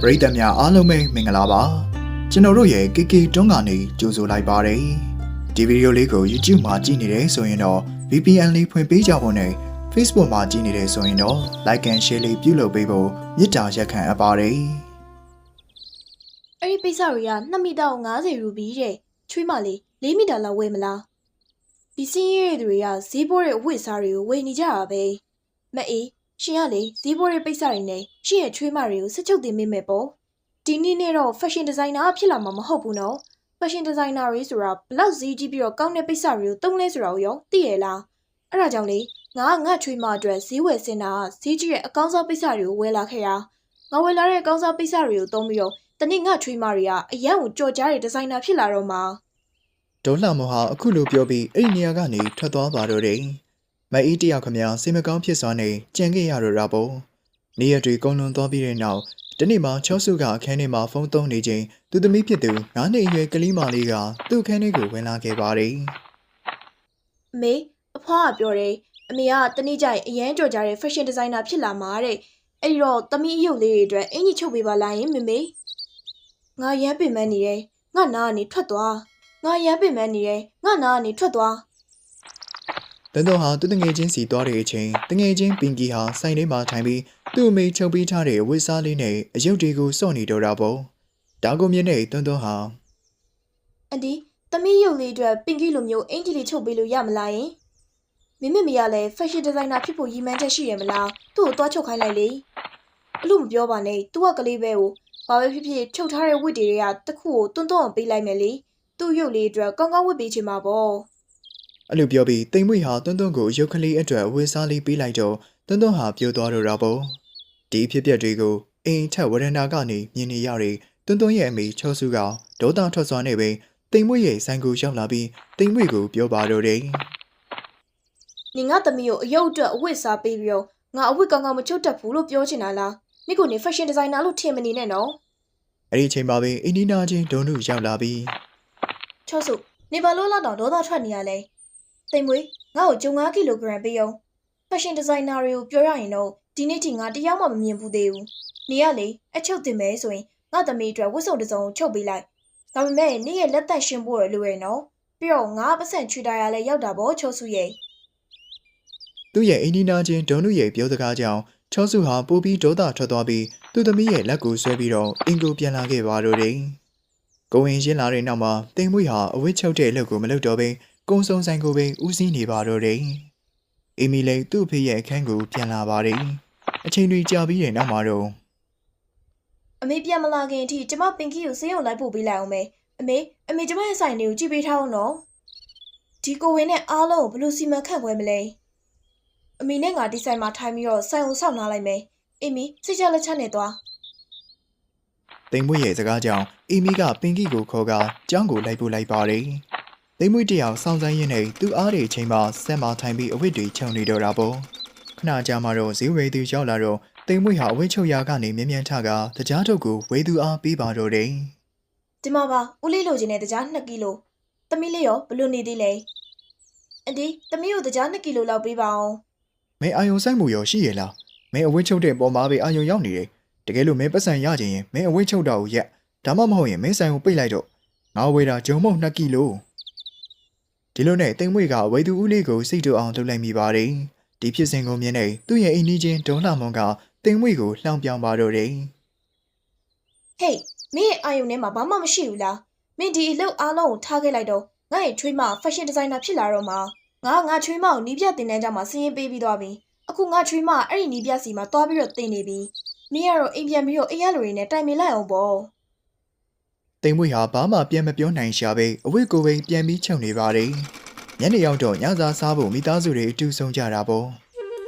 ပရိသတ်များအားလုံးပဲမင်္ဂလာပါကျွန်တော်တို့ရဲ့ KK တွန်းကနေကြိုဆိုလိုက်ပါတယ်ဒီဗီဒီယိုလေးကို YouTube မှာကြည့်နေတယ်ဆိုရင်တော့ VPN လေးဖွင့်ပေးကြဖို့နဲ့ Facebook မှာကြည့်နေတယ်ဆိုရင်တော့ Like and Share လေးပြုလုပ်ပေးဖို့မေတ္တာရက်ခံအပ်ပါတယ်အဲ့ဒီပိတ်စတွေက2မီတာကို90ရူပီတဲ့ချွေးမလေး4မီတာလောက်ဝယ်မလားဒီစင်းရဲတွေကဈေးပေါ်တဲ့အဝတ်အစားတွေကိုဝယ်နေကြတာပဲမအေး ရှင်ကလေဈေးပေါ်တဲ့ပိတ်စတွေနဲ့ရှင်ရဲ့ချွေးမတွေကိုစက်ချုပ်တင်မိမယ်ပေါ့ဒီနေ့နဲ့တော့ fashion designer ဖြစ်လာမှာမဟုတ်ဘူးနော် fashion designer တွေဆိုတာဘလောက်ဈေးကြီးပြီးတော့ကောင်းတဲ့ပိတ်စတွေကိုတုံးလဲဆိုတာကိုရောသိရလားအဲ့ဒါကြောင့်လေငါကငါချွေးမအတွက်ဈေးဝယ်စင်တာကဈေးကြီးရဲ့အကောင်းဆုံးပိတ်စတွေကိုဝယ်လာခဲ့တာငါဝယ်လာတဲ့အကောင်းဆုံးပိတ်စတွေကိုတုံးပြီးတော့တနေ့ငါချွေးမတွေကအရန်ကိုကြော်ကြားတဲ့ဒီဇိုင်နာဖြစ်လာတော့မှာဒေါ်လှမောဟာအခုလိုပြောပြီးအဲ့ဒီနေရာကနေထွက်သွားပါတော့တယ် မအေးတယောက်ခမညာစိတ်မကောင်းဖြစ်စွာနဲ့ကြံခဲ့ရတော့တာပေါ့နေရတွေကုန်လွန်သွားပြီးတဲ့နောက်ဒီနေ့မှချောစုကအခန်းထဲမှာဖုန်းသုံးနေချိန်သူသမီးဖြစ်သူငါးနှစ်အရွယ်ကလေးမလေးကသူ့အခန်းထဲကိုဝင်လာခဲ့ပါတယ်အမေအဖွားကပြောတယ်အမေကတနေ့ကျရင်အရန်ကြော်ကြားတဲ့ fashion designer ဖြစ်လာမှာတဲ့အဲ့ဒီတော့သမီးအယုတ်လေးတွေအတွက်အင်ကြီးချုပ်ပေးပါလားယင်မေမေငါရမ်းပင်မနေတယ်ငါနာကနေထွက်သွားငါရမ်းပင်မနေတယ်ငါနာကနေထွက်သွား တန်တော်ဟာသူ့တငယ်ချင်းစီသွားတဲ့အချိန်တငယ်ချင်းပင်ကီဟာဆိုင်ထဲမှာထိုင်ပြီးသူ့အမေချုပ်ပေးထားတဲ့ဝတ်စားလေးနဲ့အယုတ်တွေကိုစော့နေတော့တာပေါ့ဒါကိုမြင်တဲ့တန်တော်ဟာအန်ဒီသမီးရုပ်လေးအတွက်ပင်ကြီးလိုမျိုးအင်ကြီးလေးချုပ်ပေးလို့ရမလားယင်မိမိမိကလည်း fashion designer ဖြစ်ဖို့ရည်မှန်းချက်ရှိရမလားသူ့ကိုသွားချုပ်ခိုင်းလိုက်လေအလို့မပြောပါနဲ့ तू ကကလေးပဲကိုဘာပဲဖြစ်ဖြစ်ချုပ်ထားတဲ့ဝတ်တွေကတစ်ခုကိုတွန်းတွန်းအောင်ပေးလိုက်မယ်လေသူ့ရုပ်လေးအတွက်ကောင်းကောင်းဝတ်ပေးချင်မှာပေါ့ အဲ့လိုပြောပြီးတိမ်မွေဟာတွန်းတွန်းကိုရုပ်ကလေးအတွက်ဝတ်စားလေးပေးလိုက်တော့တွန်းတွန်းဟာပြိုသွားတော့တာပေါ့ဒီအဖြစ်အပျက်တွေကိုအိမ်ထက်ဝရဏာကနေမြင်နေရတဲ့တွန်းတွန်းရဲ့အမေချောစုကဒေါသထွက်စွာနဲ့ပဲတိမ်မွေရဲ့ဆိုင်ကိုရောက်လာပြီးတိမ်မွေကိုပြောပါတော့တယ်နင်ငါသမီးကိုအယုတ်အတွက်အဝတ်စားပေးပြီးတော့ငါအဝတ်ကောင်းကောင်းမချုပ်တတ်ဘူးလို့ပြောချင်တာလားနင့်ကိုနေ fashion designer လို့ထင်မနေနဲ့နော်အဲ့ဒီအချိန်မှာပဲအင်းဒီနာချင်းဒုံနုရောက်လာပြီးချောစုနေပါလို့လောက်တော့ဒေါသထွက်နေရလဲ တိမ်မွေးငါ့ကိုကျုံ9ကီလိုဂရမ်ပေးအောင် fashion designer တွေကိုပြောရရင်တော့ဒီနေ့ထိငါတရားမှမမြင်ဘူးသေးဘူးနေရလေအချုပ်တင်မယ်ဆိုရင်ငါသမီးအတွက်ဝတ်စုံတစ်စုံကိုချုပ်ပေးလိုက်ဒါပေမဲ့နေ့ရဲ့လက်သက်ရှင်းဖို့ရလိုရနော်ပြီးတော့ငါပတ်စံချွေတာရလဲရောက်တာပေါ့ချောစုရဲ့သူ့ရဲ့အင်းဒီနာချင်းဒုံနုရဲ့ပြောစကားကြောင့်ချောစုဟာပိုပြီးဒေါသထွက်သွားပြီးသူ့သမီးရဲ့လက်ကိုဆွဲပြီးတော့အင်ကိုပြန်လာခဲ့ပါတော့တယ်ကိုဝင်ရှင်းလာတဲ့နောက်မှာတိမ်မွေဟာအဝတ်ချုပ်တဲ့အလုပ်ကိုမလုပ်တော့ဘဲ ကုန်းစုံဆိုင်ကိုပဲဦးစီးနေပါတော့တယ်အီမီလည်းသူ့အဖေရဲ့အခန်းကိုပြန်လာပါတယ်အချိန်တွေကြာပြီးတဲ့နောက်မှာတော့အမေပြန်မလာခင်အထိကျမပင်ကီကိုစေးရုံလိုက်ပို့ပေးလိုက်အောင်မေအမေအမေကျမရဲ့ဆိုင်တွေကိုကြည့်ပေးထားအောင်နော်ဒီကိုဝင်နဲ့အားလုံးကိုဘယ်လိုစီမံခန့်ခွဲမလဲအမေနဲ့ငါဒီဆိုင်မှာထိုင်ပြီးတော့ဆိုင်ကိုစောင့်နားလိုက်မယ်အမီစိတ်ချလက်ချနဲ့သွားတိမ်မွေရဲ့စကားကြောင့်အီမီကပင်ကီကိုခေါ်ကကျောင်းကိုလိုက်ပို့လိုက်ပါတယ် တိမ်မွေတယောက်စောင့်ဆိုင်ရင်းနဲ့သူ့အားတွေအချိန်မှာဆက်မထိုင်ပြီးအဝတ်တွေခြုံနေတော့တာပေါ့ခဏကြာမှတော့ဈေးဝယ်သူရောက်လာတော့တိမ်မွေဟာအဝတ်ချုပ်ရာကနေမြ мян ထကတကြားထုတ်ကိုဝေသူအားပေးပါတော့တယ် ဒီမှာပါဦးလေးလိုချင်တဲ့တကြား2ကီလိုသမီးလေးရောဘယ်လိုနေသေးလဲအန်ဒီသမီးကိုတကြား2ကီလိုလောက်ပေးပါအောင် မင်းအာယုံဆိုင်မှုရောရှိရလားမင်းအဝတ်ချုပ်တဲ့ပုံမှာပဲအာယုံရောက်နေတယ်တကယ်လို့မင်းပတ်စံရခြင်းရင်မင်းအဝတ်ချုပ်တော့ရက်ဒါမှမဟုတ်ရင်မင်းဆိုင်ကိုပိတ်လိုက်တော့ငါဝေတာဂျုံမုံ2ကီလို ဒီလိုနဲ့တိမ်မွေကဝေသူဦးလေးကိုစိတ်တူအောင်လုပ်လိုက်မိပါတယ်ဒီဖြစ်စဉ်ကိုမြင်နေသူ့ရဲ့အိမ်နီးချင်းဒေါလှမွန်ကတိမ်မွေကိုလှောင်ပြောင်ပါတော့တယ်ဟေးမင်းရဲ့အာယုံထဲမှာဘာမှမရှိဘူးလားမင်းဒီအလုပ်အားလုံးကိုထားခဲ့လိုက်တော့ငါ့ရဲ့ချွေးမ fashion designer ဖြစ်လာတော့မှာငါငါချွေးမကိုနီးပြတင်တန်းကြမှာစည်ရင်ပေးပြီးသွားပြီအခုငါချွေးမအဲ့ဒီနီးပြစီမှာသွားပြီးတော့တင်နေပြီမင်းကတော့အိမ်ပြန်ပြီးတော့အိမ်ရလူတွေနဲ့တိုင်ပင်လိုက်အောင်ပေါ့ တိမ်မွေဟာဘာမှပြန်မပြောနိုင်ရှာပဲအဝတ်ကိုပဲပြန်ပြီးချုပ်နေပါတယ်ညနေရောက်တော့ညစာစားဖို့မိသားစုတွေအတူဆုံးကြတာပေါ့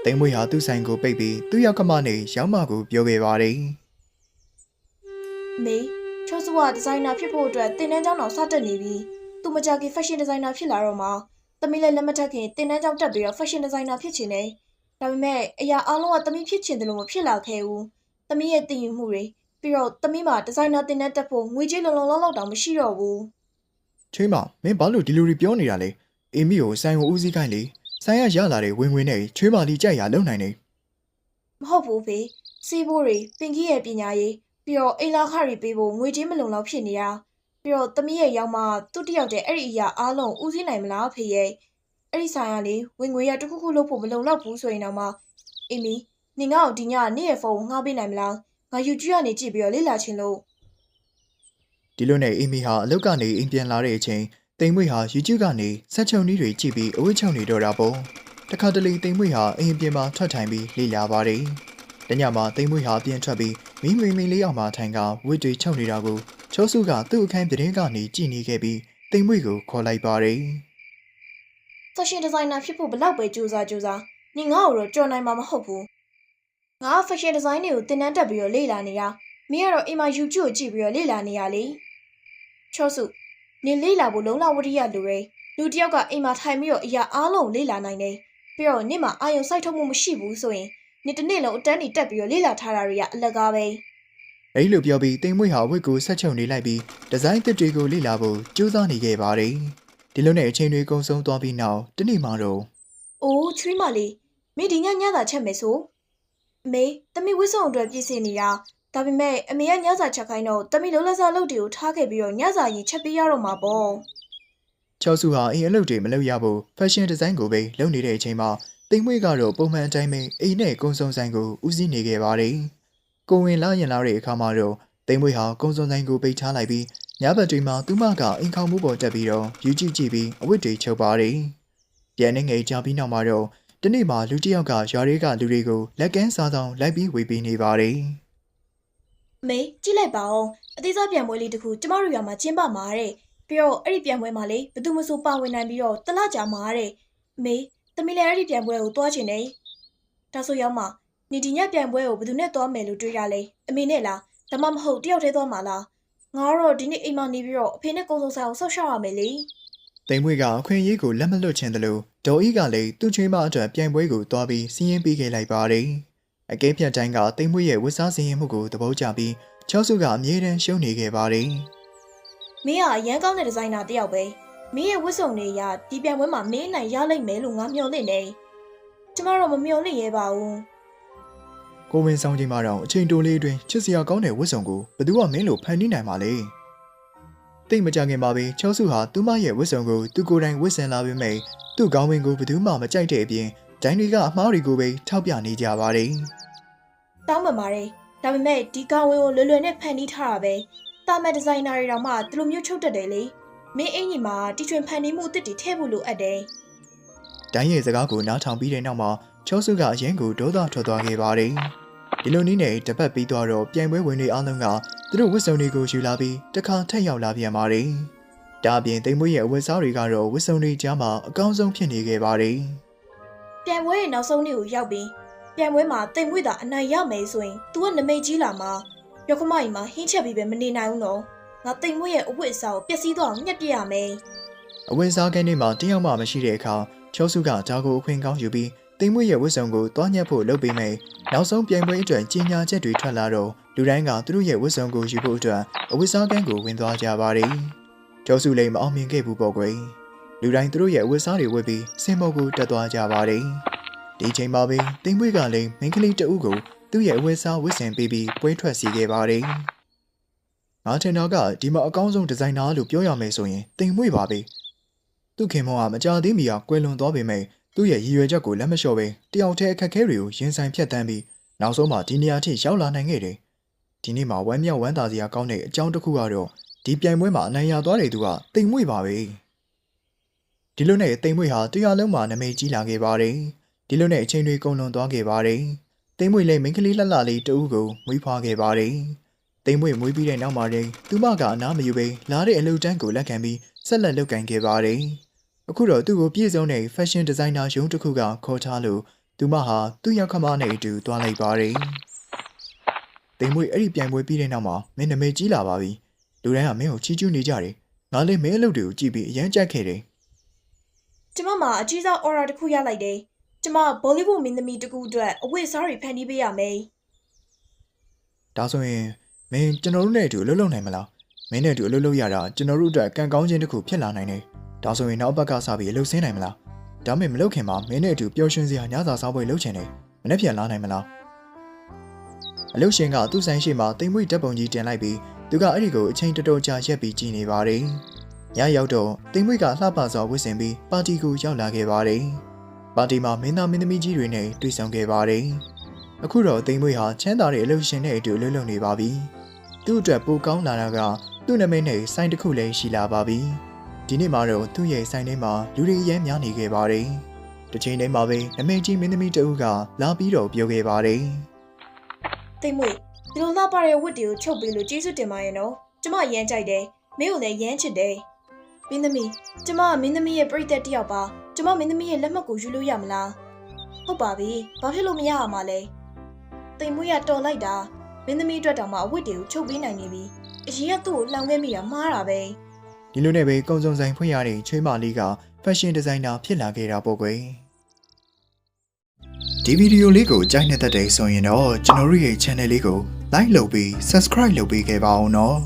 တိမ်မွေဟာသူ့ဆိုင်ကိုပိတ်ပြီးသူ့ယောက်ကမနဲ့ရောက်မကိုပြောခဲ့ပါတယ်မေချောစုကဒီဇိုင်နာဖြစ်ဖို့အတွက်တင်တန်းကျောင်းတော်စတက်နေပြီသူမကြခင် fashion designer ဖြစ်လာတော့မှာသမီးလည်းလက်မထက်ခင်တင်တန်းကျောင်းတက်ပြီးတော့ fashion designer ဖြစ်ချင်တယ်ဒါပေမဲ့အရာအားလုံးကသမီးဖြစ်ချင်တယ်လို့မဖြစ်လာခဲ့ဘူးသမီးရဲ့တည်ယူမှုတွေ ပြီးတော့သမီးမှာဒီဇိုင်နာတင်တန်းတက်ဖို့ငွေကြေးလုံလုံလောက်လောက်တောင်မရှိတော့ဘူးချွေးမမင်းဘာလို့ဒီလိုတွေပြောနေတာလဲအေမီကိုဆိုင်ကိုဦးစီးခိုင်းလေဆိုင်ရရလာတဲ့ဝင်ဝင်နဲ့ချွေးမလီကြိုက်ရလုံနိုင်နေမဟုတ်ဘူးဖေစီးဘိုးတွေပင်ကြီးရဲ့ပညာရေးပြီးတော့အိမ်လာခရီပေးဖို့ငွေချင်းမလုံလောက်ဖြစ်နေတာပြီးတော့သမီးရဲ့ရောက်မှသူ့တယောက်တည်းအဲ့ဒီအရာအားလုံးဦးစီးနိုင်မလားဖေရဲ့အဲ့ဒီဆိုင်ကလေဝင်ငွေရတစ်ခုခုလုပ်ဖို့မလုံလောက်ဘူးဆိုရင်တော့မှအီမီနင်ငါ့ကိုဒီညနေ့ရဲ့ဖုန်းကိုငှားပေးနိုင်မလား ငါ YouTube ကနေကြည့်ပြီးတော့လေ့လာချင်လို့ဒီလိုနဲ့အီမီဟာအလုပ်ကနေအိမ်ပြန်လာတဲ့အချိန်တိမ်မွေဟာ YouTube ကနေဆက်ချုံနည်းတွေကြည့်ပြီးအဝတ်ချုပ်နေတော့တာပေါ့တခါတလေတိမ်မွေဟာအိမ်အပြင်မှာထွက်ထိုင်ပြီးလေ့လာပါတယ်တညမှာတိမ်မွေဟာပြန်ထွက်ပြီးမိမိမိလေးအောင်မှာထိုင်ကဝတ်တွေချုပ်နေတာကိုချောစုကသူ့အခန်းပြတင်းကနေကြည့်နေခဲ့ပြီးတိမ်မွေကိုခေါ်လိုက်ပါတယ် fashion designer ဖြစ်ဖို့ဘလောက်ပဲကြိုးစားကြိုးစားနင်ငါ့ကိုတော့ကြော်နိုင်မှာမဟုတ်ဘူး ငါက fashion design တွေကိုသင်တန်းတက်ပြီးတော့လေ့လာနေတာမင်းကတော့အိမ်မှာ YouTube ကိုကြည့်ပြီးတော့လေ့လာနေရလေချောစုနင်လေ့လာဖို့လုံလဝတ္တရလိုရဲလူတစ်ယောက်ကအိမ်မှာထိုင်ပြီးတော့အရာအားလုံးလေ့လာနိုင်တယ်ပြီးတော့နင့်မှာအာယုံစိုက်ထုတ်မှုမရှိဘူးဆိုရင်နင်တစ်နေ့လုံးအတန်းတွေတက်ပြီးတော့လေ့လာထားတာတွေကအလကားပဲအဲဒီလိုပြောပြီးတိမ်မွေဟာဝတ်ကိုဆက်ချုပ်နေလိုက်ပြီးဒီဇိုင်းသစ်တွေကိုလေ့လာဖို့ကြိုးစားနေခဲ့ပါတယ်ဒီလိုနဲ့အချိန်တွေကုန်ဆုံးသွားပြီးနောက်တနေ့မှတော့အိုးချွေးမလေးမင်းဒီညညသာချက်မယ်ဆို အမေတမီဝစ်စုံအတွက်ပြည့်စင်နေတာဒါပေမဲ့အမေကညစာချက်ခိုင်းတော့တမီလုံးလက်စားလုပ်တွေကိုထားခဲ့ပြီးတော့ညစာရင်ချက်ပေးရတော့မှာပေါ့ချောက်စုဟာအိမ်အလုပ်တွေမလုပ်ရဖို့ fashion design ကိုပဲလုပ်နေတဲ့အချိန်မှာတိမ်မွေကတော့ပုံမှန်အတိုင်းပဲအိမ်နဲ့ကုန်းစုံဆိုင်ကိုဦးစီးနေခဲ့ပါတယ်။ကိုဝင်လာရင်လာတဲ့အခါမှာတော့တိမ်မွေဟာကုန်းစုံဆိုင်ကိုပိတ်ထားလိုက်ပြီးညဘက်တွေမှာသူမကအိမ်ခေါင်မှုပေါ်တက်ပြီးတော့ယူကြည့်ကြည့်ပြီးအဝတ်တွေချုပ်ပါတယ်။ပြန်နေငယ်ကြပြီးနောက်မှာတော့ တနေ့မှလူတစ်ယောက်ကရွာတွေကလူတွေကိုလက်ကမ်းစားဆောင်လိုက်ပြီးဝေပေးနေပါတယ်အမေကြည့်လိုက်ပါဦးအသေးစားပြန်ပွဲလေးတစ်ခုကျမတို့ရွာမှာကျင်းပမှာတဲ့ပြီးတော့အဲ့ဒီပြန်ပွဲမှာလေဘယ်သူမှမဆိုပါဝင်နိုင်ပြီးတော့တလကြာမှာတဲ့အမေတမီလည်းအဲ့ဒီပြန်ပွဲကိုသွားချင်တယ်ဒါဆိုရောက်မှာနေဒီညပြန်ပွဲကိုဘယ်သူနဲ့သွားမယ်လို့တွေးရလဲအမေနဲ့လားဒါမှမဟုတ်တယောက်တည်းသွားမှာလားငါကတော့ဒီနေ့အိမ်မှာနေပြီးတော့အဖေနဲ့ကုံစုံဆိုင်ကိုဆောက်ရှောက်ရမယ်လေ။တိမ်မွေကအခွင့်အရေးကိုလက်မလွတ်ချင်တယ်လို့ ဒေါ်အီကလည်းသူ့ချွေးမအတွက်ပြိုင်ပွဲကိုသွားပြီးစီးရင်ပေးခဲ့လိုက်ပါတယ်။အကဲဖြတ်တိုင်းကတိမ်မွေရဲ့ဝတ်စားစင်ရင်မှုကိုသဘောကျပြီးချောက်စုကအမြဲတမ်းရှုံးနေခဲ့ပါတယ်။မင်းကအရန်ကောင်းတဲ့ဒီဇိုင်နာတစ်ယောက်ပဲမင်းရဲ့ဝတ်စုံတွေရဒီပြန်ပွဲမှာမင်းအနိုင်ရလိမ့်မယ်လို့ငါမျှော်လင့်နေကျမတော့မမျှော်လင့်ရဲပါဘူးကိုဝင်ဆောင်ချိန်မှာတော့အချိန်တိုလေးအတွင်းချစ်စရာကောင်းတဲ့ဝတ်စုံကိုဘသူကမင်းလိုဖန်တီးနိုင်ပါလေ တိတ်မကြခင်ပါပဲချောစုဟာသူမရဲ့ဝတ်စုံကိုသူကိုယ်တိုင်ဝတ်ဆင်လာပေမဲ့သူ့ခေါင်းဝင်ကိုဘသူမှမကြိုက်တဲ့အပြင်ဒိုင်းတွေကအမှားတွေကိုပဲထောက်ပြနေကြပါတယ်တောင်းပန်ပါတယ်ဒါပေမဲ့ဒီကောင်ဝင်ကိုလွယ်လွယ်နဲ့ဖန်တီးထားတာပဲတာမန်ဒီဇိုင်နာတွေတောင်မှဒီလိုမျိုးချုပ်တတ်တယ်လေမင်းအင်ကြီးမှာတီထွင်ဖန်တီးမှုအစ်စ်တွေထည့်ဖို့လိုအပ်တယ်ဒိုင်းရဲ့စကားကိုနားထောင်ပြီးတဲ့နောက်မှာချောစုကအရင်ကိုဒေါသထွက်သွားခဲ့ပါတယ် ဒီလိုနည်းနဲ့တပတ်ပြီးသွားတော့ပြိုင်ပွဲဝင်တွေအားလုံးကသူတို့ဝတ်စုံတွေကိုယူလာပြီးတစ်ခါထက်ရောက်လာပြန်ပါတယ်ဒါအပြင်တိမ်မွေးရဲ့အဝတ်စားတွေကတော့ဝတ်စုံတွေကြားမှာအကောင်းဆုံးဖြစ်နေခဲ့ပါတယ်ပြန်ပွဲရဲ့နောက်ဆုံးနေ့ကိုရောက်ပြီးပြန်ပွဲမှာတိမ်မွေ့တာအနိုင်ရမယ်ဆိုရင် तू ကနမိတ်ကြီးလာမှာရောက်ခမကြီးမှာဟင်းချက်ပြီးပဲမနေနိုင်ဘူးနော်ငါတိမ်မွေ့ရဲ့အဝတ်အစားကိုပျက်စီးသွားအောင်ညှက်ပြရမယ်အဝင်စားကန်းထဲမှာတယောက်မှမရှိတဲ့အခါချောစုကဂျာကိုအခွင့်ကောင်းယူပြီး တိမ်မွေရဲ့ဝတ်စုံကိုတွားညက်ဖို့လုပ်ပေးမယ်နောက်ဆုံးပြိုင်ပွဲအတွက်ကြီးညာချက်တွေထွက်လာတော့လူတိုင်းကသူတို့ရဲ့ဝတ်စုံကိုယူဖို့အတွက်အဝတ်စားကန်းကိုဝင်သွားကြပါတယ်ချောစုလည်းမအောင်မြင်ခဲ့ဘူးပေါ့ကွယ်လူတိုင်းသူတို့ရဲ့အဝတ်စားတွေဝတ်ပြီးစင်မော်ကိုတက်သွားကြပါတယ်ဒီချိန်မှာပဲတိမ်မွေကလည်းမိန်းကလေးတဦးကိုသူ့ရဲ့အဝတ်စားဝတ်ဆင်ပေးပြီးပွဲထွက်စီခဲ့ပါတယ်ငါထင်တော့ကဒီမှာအကောင်းဆုံးဒီဇိုင်နာလို့ပြောရမယ်ဆိုရင်တိမ်မွေပါပဲသူ့ခင်မောကမကြသေးမီကကွယ်လွန်သွားပေမဲ့ သူ့ရဲ့ရည်ရွယ်ချက်ကိုလက်မလျှော့ပဲတယောက်တည်းအခက်အခဲတွေကိုရင်ဆိုင်ဖြတ်တန်းပြီးနောက်ဆုံးမှဒီနေရာထိရောက်လာနိုင်ခဲ့တယ်။ဒီနေ့မှာဝမ်းမြောက်ဝမ်းသာစရာကောင်းတဲ့အကြောင်းတစ်ခုကတော့ဒီပြိုင်ပွဲမှာအနိုင်ရသွားတဲ့သူကတိမ်မွေပါပဲ။ဒီလိုနဲ့တိမ်မွေဟာတရားလုံးမှာနာမည်ကြီးလာခဲ့ပါတယ်။ဒီလိုနဲ့အချိန်တွေကုန်လွန်သွားခဲ့ပါတယ်။တိမ်မွေလည်းမိန်းကလေးလှလှလေးတဦးကိုမွေးဖွားခဲ့ပါတယ်။တိမ်မွေမွေးပြီးတဲ့နောက်မှာတည်းသူမကအနားမယူပဲလာတဲ့အလုပ်တန်းကိုလက်ခံပြီးဆက်လက်လုပ်ကိုင်ခဲ့ပါတယ်။ အခုတော့သူ့ကိုပြည့်စုံတဲ့ fashion designer ရုံးတစ်ခုကခေါ်ထားလို့သူမဟာသူ့ရောက်ခမနဲ့အတူသွားလိုက်ပါတယ်။တိမ်မွေအဲ့ဒီပြိုင်ပွဲပြီးတဲ့နောက်မှာမင်းနာမည်ကြီးလာပါပြီ။လူတိုင်းကမင်းကိုချီးကျူးနေကြတယ်။ငါလည်းမင်းအလုပ်တွေကိုကြည့်ပြီးအရန်ကြိုက်ခဲ့တယ်ကျမမှာအကြီးစား order တစ်ခုရလိုက်တယ်ကျမဘောလိဝုဒ်မင်းသမီးတစ်ခုအတွက်အဝတ်အစားတွေဖန်တီးပေးရမယ်။ဒါဆိုရင်မင်းကျွန်တော်တို့နဲ့အတူအလုပ်လုပ်နိုင်မလား။မင်းနဲ့အတူအလုပ်လုပ်ရတာကျွန်တော်တို့အတွက်ကံကောင်းခြင်းတစ်ခုဖြစ်လာနိုင်တယ်။ ဒါဆိုရင်နောက်ဘက်ကစပြီးအလုပ်ဆင်းနိုင်မလား။ဒါမှမဟုတ်မလုပ်ခင်မှာမင်းနဲ့အတူပျော်ရွှင်စရာညစာစားပွဲလုပ်ချင်တယ်။မနေ့ပြန်လာနိုင်မလား။အလုတ်ရှင်ကသူ့ဆိုင်ရှိမှတိမ်မွေဓာတ်ပုံကြီးတင်လိုက်ပြီးသူကအဲ့ဒီကိုအချိန်တော်တော်ကြာရက်ပြီးကြည်နေပါတယ်ညရောက်တော့တိမ်မွေကလှပစွာဝတ်ဆင်ပြီးပါတီကိုရောက်လာခဲ့ပါတယ်ပါတီမှာမင်းသားမင်းသမီးကြီးတွေနဲ့တွေ့ဆုံခဲ့ပါတယ်အခုတော့တိမ်မွေဟာချမ်းသာတဲ့အလုတ်ရှင်နဲ့အတူအလုပ်လုပ်နေပါပြီသူ့အတွက်ပိုကောင်းလာတာကသူ့နာမည်နဲ့ဆိုင်တစ်ခုလည်းရှိလာပါပြီ ဒီနေ့မှာတော့သူ့ရဲ့ဆိုင်ထဲမှာလူတွေအများများနေခဲ့ပါတယ်တစ်ချိန်တည်းမှာပဲနမိတ်ကြီးမင်းသမီးတဦးကလာပြီးတော့ပြောခဲ့ပါတယ်တိတ်မွေဒီလိုလှပတဲ့ဝတ်တွေကိုချုပ်ပေးလို့ကျေးဇူးတင်ပါရဲ့နော်ကျမရမ်းကြိုက်တယ်မင်းကိုလည်းရမ်းချစ်တယ်မင်းသမီးကျမကမင်းသမီးရဲ့ပြိသက်တစ်ယောက်ပါကျမမင်းသမီးရဲ့လက်မှတ်ကိုယူလို့ရမလားဟုတ်ပါပြီဘာဖြစ်လို့မရရမှာလဲတိတ်မွေကတော်လိုက်တာမင်းသမီးအတွက်တောင်မှအဝတ်တွေကိုချုပ်ပေးနိုင်နေပြီအရင်ကသူ့ကိုလှောင်ခဲ့မိတာမှားတာပဲ ဒီလိုနဲ့ပဲကုံစုံဆိုင်ဖွင့်ရတဲ့ချွေးမလေးက fashion designer ဖြစ်လာခဲ့တာပေါ့ကွယ်ဒီဗီဒီယိုလေးကိုကြိုက်နေတဲ့တဲ့ဆိုရင်တော့ကျွန်တော်တို့ရဲ့ channel လေးကို like လုပ်ပြီး subscribe လုပ်ပေးခဲ့ပါဦးနော်